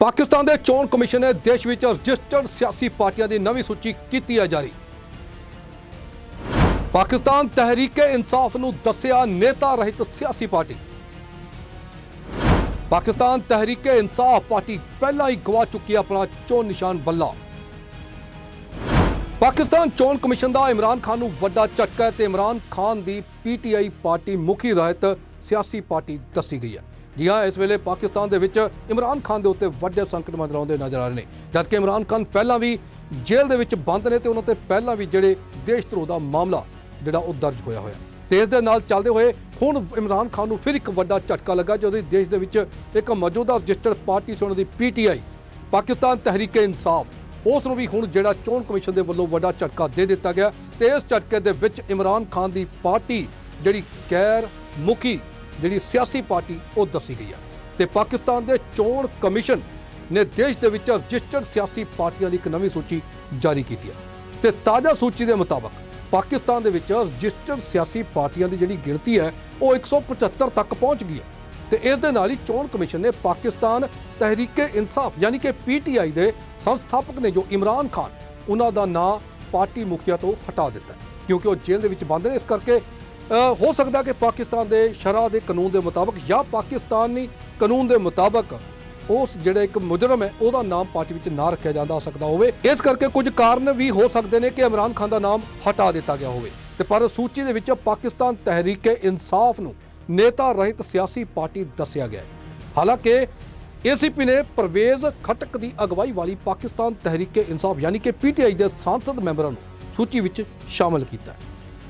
ਪਾਕਿਸਤਾਨ ਦੇ ਚੋਣ ਕਮਿਸ਼ਨ ਨੇ ਦੇਸ਼ ਵਿੱਚ ਰਜਿਸਟਰਡ ਸਿਆਸੀ ਪਾਰਟੀਆਂ ਦੀ ਨਵੀਂ ਸੂਚੀ ਕੀਤੀ ਹੈ ਜਾਰੀ। ਪਾਕਿਸਤਾਨ ਤਹਿਰੀਕੇ ਇਨਸਾਫ ਨੂੰ ਦੱਸਿਆ ਨੇਤਾ ਰਹਿਤ ਸਿਆਸੀ ਪਾਰਟੀ। ਪਾਕਿਸਤਾਨ ਤਹਿਰੀਕੇ ਇਨਸਾਫ ਪਾਰਟੀ ਪਹਿਲਾਂ ਹੀ ਗਵਾ ਚੁੱਕੀ ਹੈ ਆਪਣਾ ਚੋਣ ਨਿਸ਼ਾਨ ਬੱਲਾ। ਪਾਕਿਸਤਾਨ ਚੋਣ ਕਮਿਸ਼ਨ ਦਾ ਇਮਰਾਨ ਖਾਨ ਨੂੰ ਵੱਡਾ ਝਟਕਾ ਹੈ ਤੇ ਇਮਰਾਨ ਖਾਨ ਦੀ ਪੀਟੀਆਈ ਪਾਰਟੀ ਮੁਖੀ ਰਹਿਤ ਸਿਆਸੀ ਪਾਰਟੀ ਦੱਸੀ ਗਈ ਹੈ। ਜੀ ਹਾਂ, ਇਸ ਵੇਲੇ ਪਾਕਿਸਤਾਨ ਦੇ ਵਿੱਚ ਇਮਰਾਨ ਖਾਨ ਦੇ ਉੱਤੇ ਵੱਡੇ ਸੰਕਟ ਮੰਡਰਾਉਂਦੇ ਨਜ਼ਰ ਆ ਰਹੇ ਨੇ। ਜਦਕਿ ਇਮਰਾਨ ਖਾਨ ਪਹਿਲਾਂ ਵੀ ਜੇਲ੍ਹ ਦੇ ਵਿੱਚ ਬੰਦ ਨੇ ਤੇ ਉਹਨਾਂ ਤੇ ਪਹਿਲਾਂ ਵੀ ਜਿਹੜੇ ਦੇਸ਼ ਧਰੋਹ ਦਾ ਮਾਮਲਾ ਜਿਹੜਾ ਉਹ ਦਰਜ ਹੋਇਆ ਹੋਇਆ। ਤੇ ਇਸ ਦੇ ਨਾਲ ਚੱਲਦੇ ਹੋਏ ਹੁਣ ਇਮਰਾਨ ਖਾਨ ਨੂੰ ਫਿਰ ਇੱਕ ਵੱਡਾ ਝਟਕਾ ਲੱਗਾ, ਜਦੋਂ ਦੇਸ਼ ਦੇ ਵਿੱਚ ਇੱਕ ਮੌਜੂਦਾ ਰਜਿਸਟਰਡ ਪਾਰਟੀ ਸੀ, ਉਹਨਾਂ ਦੀ ਪੀਟੀਆਈ ਪਾਕਿਸਤਾਨ ਤਹਿਰੀਕੇ ਇਨਸਾਫ, ਉਸ ਨੂੰ ਵੀ ਹੁਣ ਜਿਹੜਾ ਚੋਣ ਕਮਿਸ਼ਨ ਦੇ ਵੱਲੋਂ ਵੱਡਾ ਝਟਕਾ ਦੇ ਦਿੱਤਾ ਗਿਆ। ਤੇ ਇਸ ਝਟਕੇ ਦੇ ਵਿੱਚ ਇਮਰਾਨ ਖਾਨ ਦੀ ਪਾਰਟੀ ਜਿਹੜੀ ਗੈਰ ਮੁਖੀ ਜਿਹੜੀ ਸਿਆਸੀ ਪਾਰਟੀ ਉਹ ਦੱਸੀ ਗਈ ਹੈ ਤੇ ਪਾਕਿਸਤਾਨ ਦੇ ਚੋਣ ਕਮਿਸ਼ਨ ਨੇ ਦੇਸ਼ ਦੇ ਵਿੱਚ ਰਜਿਸਟਰਡ ਸਿਆਸੀ ਪਾਰਟੀਆਂ ਦੀ ਇੱਕ ਨਵੀਂ ਸੂਚੀ ਜਾਰੀ ਕੀਤੀ ਹੈ ਤੇ ਤਾਜ਼ਾ ਸੂਚੀ ਦੇ ਮੁਤਾਬਕ ਪਾਕਿਸਤਾਨ ਦੇ ਵਿੱਚ ਰਜਿਸਟਰਡ ਸਿਆਸੀ ਪਾਰਟੀਆਂ ਦੀ ਜਿਹੜੀ ਗਿਣਤੀ ਹੈ, ਉਹ 175 ਤੱਕ ਪਹੁੰਚ ਗਈ ਹੈ ਤੇ ਇਸ ਦੇ ਨਾਲ ਹੀ ਚੋਣ ਕਮਿਸ਼ਨ ਨੇ ਪਾਕਿਸਤਾਨ ਤਹਿਰੀਕੇ ਇਨਸਾਫ ਯਾਨੀ ਕਿ ਪੀਟੀਆਈ ਦੇ ਸੰਸਥਾਪਕ ਨੇ ਜੋ ਇਮਰਾਨ ਖਾਨ, ਉਹਨਾਂ ਦਾ ਨਾਂ ਪਾਰਟੀ ਮੁਖੀਆ ਤੋਂ ਹਟਾ ਦਿੱਤਾ ਕਿਉਂਕਿ ਉਹ ਜੇਲ੍ਹ ਦੇ ਵਿੱਚ ਬੰਦ ਨੇ, ਇਸ ਕਰਕੇ ਹੋ ਸਕਦਾ ਕਿ ਪਾਕਿਸਤਾਨ ਦੇ ਸ਼ਰਾ ਦੇ ਕਾਨੂੰਨ ਦੇ ਮੁਤਾਬਕ ਜਾਂ ਪਾਕਿਸਤਾਨੀ ਕਾਨੂੰਨ ਦੇ ਮੁਤਾਬਕ ਉਸ ਜਿਹੜਾ ਇੱਕ ਮੁਜਰਮ ਹੈ, ਉਹਦਾ ਨਾਮ ਪਾਰਟੀ ਵਿੱਚ ਨਾ ਰੱਖਿਆ ਜਾਂਦਾ ਹੋ ਸਕਦਾ ਹੋਵੇ। ਇਸ ਕਰਕੇ ਕੁਝ ਕਾਰਨ ਵੀ ਹੋ ਸਕਦੇ ਨੇ ਕਿ ਇਮਰਾਨ ਖਾਨ ਦਾ ਨਾਮ ਹਟਾ ਦਿੱਤਾ ਗਿਆ ਹੋਵੇ। ਤੇ ਪਰ ਸੂਚੀ ਦੇ ਵਿੱਚ ਪਾਕਿਸਤਾਨ ਤਹਿਰੀਕੇ ਇਨਸਾਫ ਨੂੰ ਨੇਤਾ ਰਹਿਤ ਸਿਆਸੀ ਪਾਰਟੀ ਦੱਸਿਆ ਗਿਆ ਹੈ। ਹਾਲਾਂਕਿ ਏਸੀਪੀ ਨੇ ਪਰਵੇਜ਼ ਖਟਕ ਦੀ ਅਗਵਾਈ ਵਾਲੀ ਪਾਕਿਸਤਾਨ ਤਹਿਰੀਕੇ ਇਨਸਾਫ ਯਾਨੀ ਕਿ ਪੀਟੀਆਈ ਦੇ ਸੰਸਦ ਮੈਂਬਰਾਂ ਨੂੰ ਸੂਚੀ ਵਿੱਚ ਸ਼ਾਮਲ ਕੀਤਾ ਹੈ।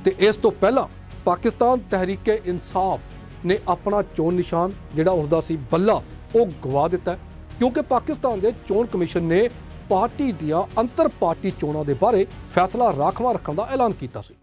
ਤੇ ਇਸ ਤੋਂ ਪਹਿਲਾਂ ਪਾਕਿਸਤਾਨ ਤਹਿਰੀਕੇ ਇਨਸਾਫ ਨੇ ਆਪਣਾ ਚੋਣ ਨਿਸ਼ਾਨ, ਜਿਹੜਾ ਉਸਦਾ ਸੀ ਬੱਲਾ, ਉਹ ਗਵਾ ਦਿੱਤਾ ਕਿਉਂਕਿ ਪਾਕਿਸਤਾਨ ਦੇ ਚੋਣ ਕਮਿਸ਼ਨ ਨੇ ਪਾਰਟੀ ਦੀਆਂ ਅੰਤਰ ਪਾਰਟੀ ਚੋਣਾਂ ਦੇ ਬਾਰੇ ਫੈਸਲਾ ਰਾਖਵਾਂ ਰੱਖਣ ਦਾ ਐਲਾਨ ਕੀਤਾ ਸੀ।